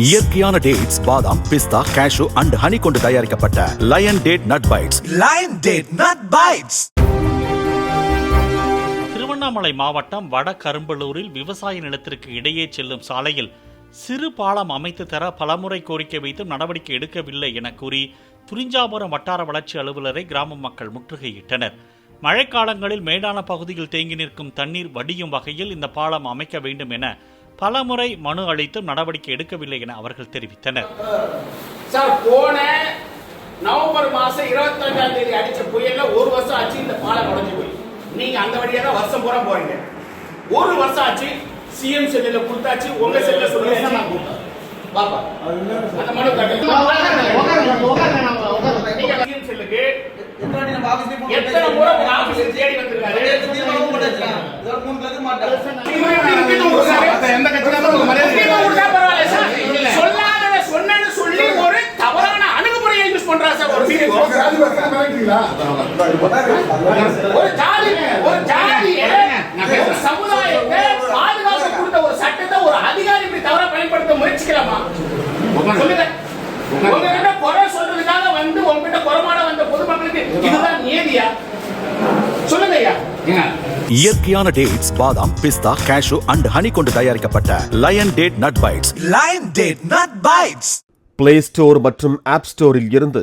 இயற்கையான டேட்ஸ் பாதாம் பிஸ்தா cash and honey கொண்டு தயாரிக்கப்பட்ட Lion date nut bites Lion Date Nut Bites. Tiruvannamalai மாவட்டம் வட கரும்பலூரில் விவசாய நிலத்திற்கு இடையே செல்லும் சாலையில் சிறு பாலம் அமைத்து தர பலமுறை கோரிக்கை வைத்தும் நடவடிக்கை எடுக்கவில்லை என கூறி துரிஞ்சாபுரம் வட்டார வளர்ச்சி அலுவலரை கிராம மக்கள் முற்றுகையிட்டனர் மழைக்காலங்களில் மேடான பகுதியில் தேங்கி நிற்கும் தண்ணீர் வடியும் வகையில் இந்த பாலம் அமைக்க வேண்டும் என பலமுறை மனு அளித்தும் நடவடிக்கை எடுக்கவில்லை என அவர்கள் தெரிவித்தனர். சார் போன நவம்பர் மாசம் இருபத்தஞ்சாம் தேதி அடிச்ச புயல்ல ஒரு வருஷம் ஆச்சு இந்த பாலம் உடைஞ்சு போய். நீங்க அந்த வழியா தான் வருஷம் பூரா போறீங்க. ஒரு வருஷம் ஆச்சு சிஎம் செல்லுல கொடுத்தாச்சு உங்க செல்ல சொல்லுங்க நான் கொடுத்தேன் பாப்பா. அந்த மனு கட்டு நீங்க சிஎம் செல்லுக்கு எத்தனை முறை ஆபீஸ் தேடி வந்திருக்காரு? ஒரு ஜாதி ஒரு ஜாதியை ஒரு சமுதாயத்தை பாதுகாப்பு கொடுத்த ஒரு சட்டத்தை ஒரு அதிகாரி இப்படி தவறா பயன்படுத்த முயற்சிக்கலாமா? சொல்லுங்க. உங்ககிட்ட குறை சொல்றதுக்காக வந்து உங்ககிட்ட குறைபாட வந்த பொதுமக்களுக்கு இதுதான் நியதியா? சொல்லுங்க ஐயா. இயற்கையான டேட்ஸ் பாதாம் பிஸ்தா கேஷு அண்ட் ஹனி கொண்டு தயாரிக்கப்பட்ட Lion date nut bites Lion Date Nut Bites. Play Store மற்றும் ஆப் ஸ்டோரில் இருந்து